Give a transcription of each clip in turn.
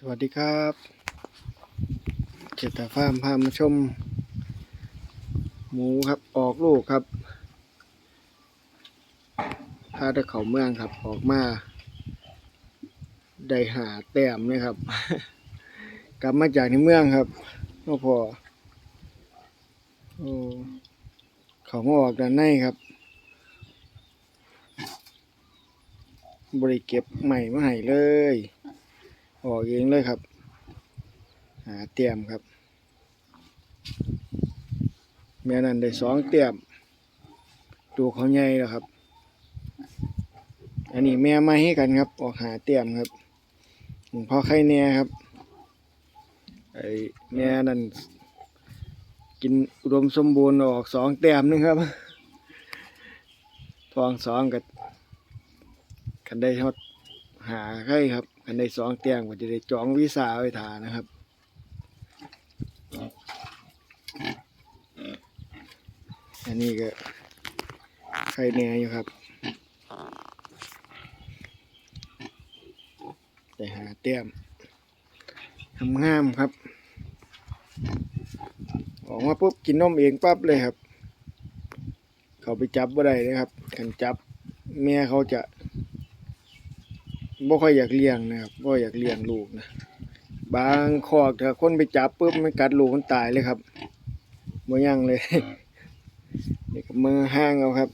สวัสดีครับเจตฟาร์มพามาชม หมูครับออกลูกครับพาตะเขาเมืองครับออกมา ได้หาแต้มเลยครับ กลับมาจากในเมืองครับก็พอโอ้เขามาออกด้านในครับบริเก็บใหม่มาให้เลย ออกเองเลยครับ หาเตรียมครับ แม่นั่นได้สองเตรียมดูเขาใหญ่แล้วครับ อันนี้แม่ม่ให้กันครับ ออกหาเตรียมครับพ่อไข่แน่ครับไอ้แม่นั่นกินอุดมสมบูรณ์ออกสองเตรียมหนึงครับทองสองกับกันได้ทอดหาไข่ครับ กันได้สองเตียงก็จะได้จองวีซ่าไว้ทานะครับอันนี้ก็ไข่แน่อยู่ครับได้หาเตียมทำงามครับ ออกมาปุ๊บกินนมเองปั๊บเลยครับ เขาไปจับบ่าได้เลยครับขันจับแม่เขาจะ บ่ค่อยอยากเลี้ยงนะครับบ่อยากเลี้ยงลูกนะบางคอกถ้าคนไปจับปุ๊บมันกัดลูกมันตายเลยครับบ่ยังเลยนี่ก็มือห้างเอาครับ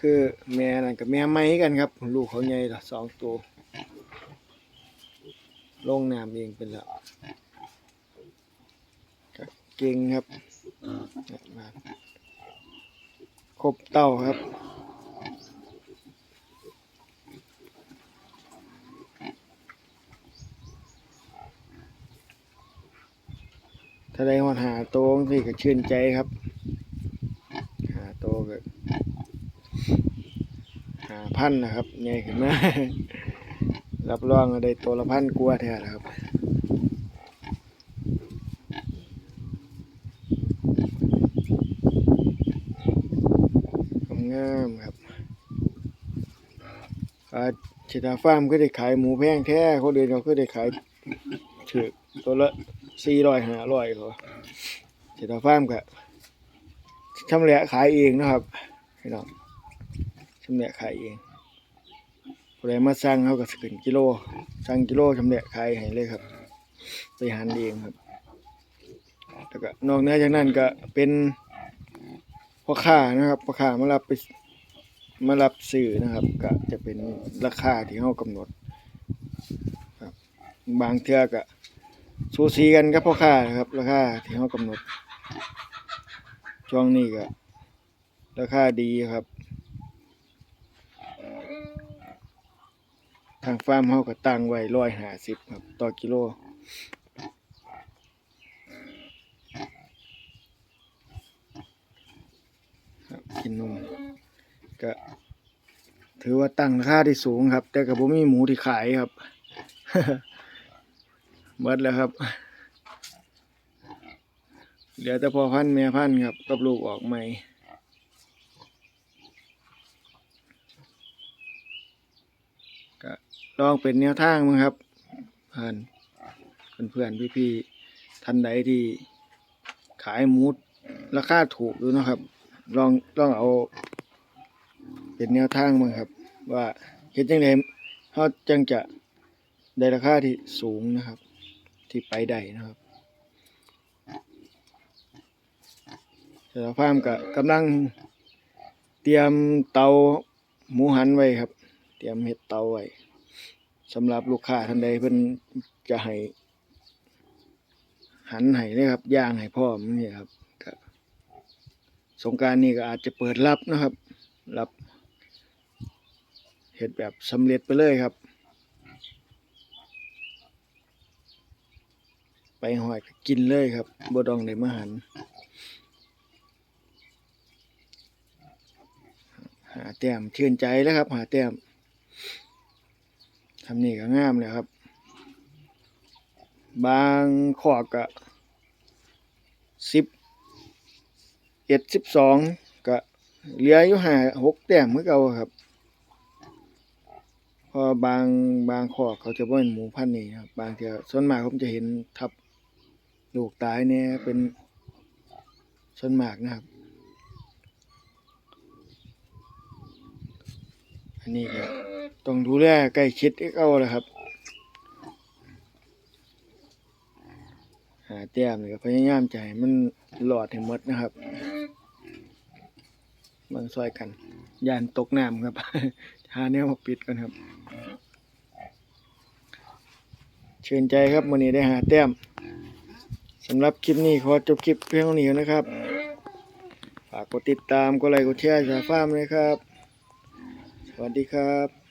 คือแม่นั่นกับแม่ไม้กันครับ ลูกเขาใหญ่ละสองตัวลงน้ำเองเป็นแล้วก็เก่งครับมาครบเต้าครับ ถ้าได้หอดหาโตวสิก็ชื่นใจครับ หาโตก็หาพันนะครับใหญ่ขึ้นมารับรองได้ตัวละพันกว่าแท้ครับงามครับอาชิตาฟาร์มก็ได้ขายหมูแพงแท้เขาเดินเขาก็ได้ขายถือตัวละ สี่ร้อยห้าร้อยเขาชิตาฟาร์มก็ชำแหละขายเองนะครับพี่น้องชำแหละขายเองผู้ใดมาสั่งเขาก็สขึ้นกิโลสั่งกิโลชำแหละขายให้เลยครับ ไปหันเองครับแล้วก็นอกเหนือจากนั้นก็เป็นพ่อค้านะครับพ่อค้ามารับไปมารับซื้อนะครับ ก็จะเป็นราคาที่เขากำหนดครับ บางเทือก็ สูสีกันกับพ่อค้าครับราคาที่เขากำหนด ช่วงนี้ก็ราคาดีครับ ทางฟาร์มเขาก็ตั้งไว้ร้อยห้าสิบครับ ต่อกิโลกินนมก็ถือว่าตั้งราคาที่สูงครับ แต่กับผมมีหมูที่ขายครับ เบิดแล้วครับ เหลือแต่พอพันธุ์แม่พันครับ กับลูกออกใหม่ก็ลองเป็นแนวทางมั้งครับผ่านเพื่อนๆพี่ๆท่านใดที่ขายมูดราคาถูกดูนะครับ ลองลองเอา เป็นแนวทางมั้งครับ ว่าเห็นจังไดเขาจังจะได้ราคาที่สูงนะครับ ที่ไปได้นะครับแต่ฟาร์มก็กำลังเตรียมเตาหมูหันไว้ครับ เตรียมเห็ดเตาไว้สำหรับลูกค้าท่านใดเพิ่นจะให้หันให้เลยครับย่างให้พร้อมนี่ครับสงการนี้ก็อาจจะเปิดรับนะครับ รับเห็ดแบบสำเร็จไปเลยครับ ไปหอยกินเลยครับบดองในมหันหาแต้มชื่นใจแล้วครับ หาแต้มทำนี่ก็งามเลยครับ บางขอกก็สิบเอ็ดสิบสองก็เหลืออยู่หาหกแต้มเมื่อเก่าครับพอบางบางคอกเขาจะบ่เป็นหมูพันนี่ครับบางเทื่อส่วนมากผมจะเห็นทับ ลูกตายเนี่ยเป็นส่วนมากนะครับ อันนี้ก็ต้องดูแลใกล้ชิดเขาแหละครับ หาแต้มนี่ก็พยายามให้มันหลอดให้หมดนะครับเบิ่งซอยกันยานตกน้ำครับหาแนวมาปิดกันครับ เชิญใจครับวันนี้ได้หาแต้ม สำหรับคลิปนี้ขอจบคลิปเพียงเท่านี้นะครับ ฝากกดติดตาม กดไลค์ กดแชร์ชาฟ้ามเลยครับ สวัสดีครับ